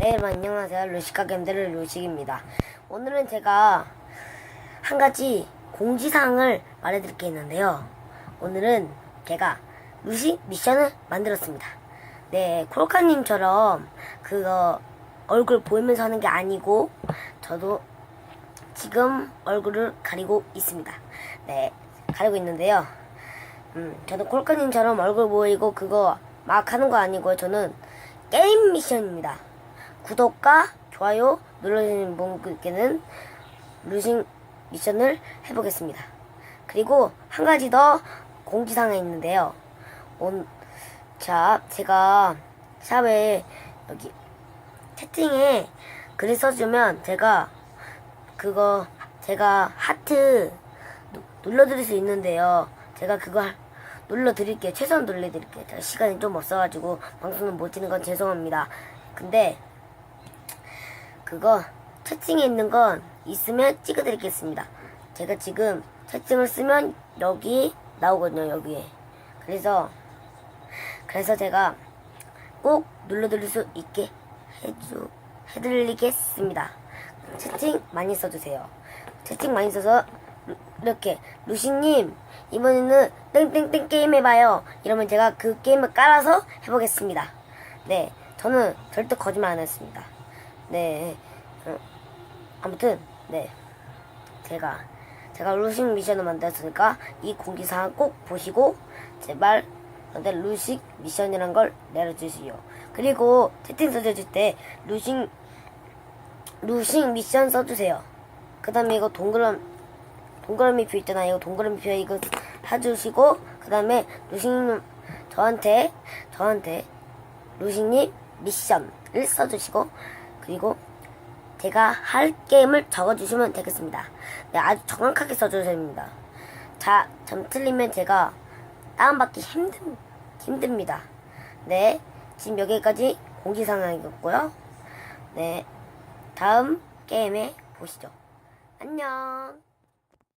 네, 안녕하세요. 루시카 gem들의 루식입니다. 오늘은 제가 한 가지 공지사항을 말해드릴 게 있는데요. 오늘은 제가 루식 미션을 만들었습니다. 네, 코로카님처럼 그거 얼굴 보이면서 하는 게 아니고 저도 지금 얼굴을 가리고 있습니다. 네, 가리고 있는데요. 음, 저도 콜카님처럼 얼굴 보이고 그거 막 하는 거 아니고요. 저는 게임 미션입니다. 구독과 좋아요 눌러주시는 분께는 루싱 미션을 해보겠습니다. 그리고 한 가지 더 공지사항이 있는데요. 온, 자, 제가 샵에 여기 채팅에 글을 써주면 제가 그거 제가 하트 누- 눌러드릴 수 있는데요. 제가 그거 할- 눌러드릴게요. 최선 눌러드릴게요. 제가 시간이 좀 없어가지고 방송을 못 찍는 건 죄송합니다. 근데 그거 채팅에 있는 건 있으면 찍어드리겠습니다. 제가 지금 채팅을 쓰면 여기 나오거든요. 여기에. 그래서 그래서 제가 꼭 눌러드릴 수 있게 해주 해드리겠습니다. 채팅 많이 써주세요. 채팅 많이 써서 루- 이렇게 루시님 이번에는 땡땡땡 게임 해봐요. 이러면 제가 그 게임을 깔아서 해보겠습니다. 네, 저는 절대 거짓말 안 했습니다. 네, 어, 아무튼 네, 제가 제가 루식 미션을 만들었으니까 이 공지사항 꼭 보시고 제발 저한테 루식 미션이란 걸 내려주시오. 그리고 채팅 써주실 때 루식 루식 미션 써주세요. 그 다음에 이거 동그란, 동그라미 표 있잖아요. 이거 동그라미 표 이거 해주시고, 그 다음에 루식님, 저한테, 저한테, 루식님 미션을 써주시고, 그리고 제가 할 게임을 적어주시면 되겠습니다. 네, 아주 정확하게 써주셔야 됩니다. 자, 점 틀리면 제가 다운받기 힘든, 힘듭니다. 네, 지금 여기까지 공지사항이었고요. 네, 다음 게임에 보시죠. 안녕.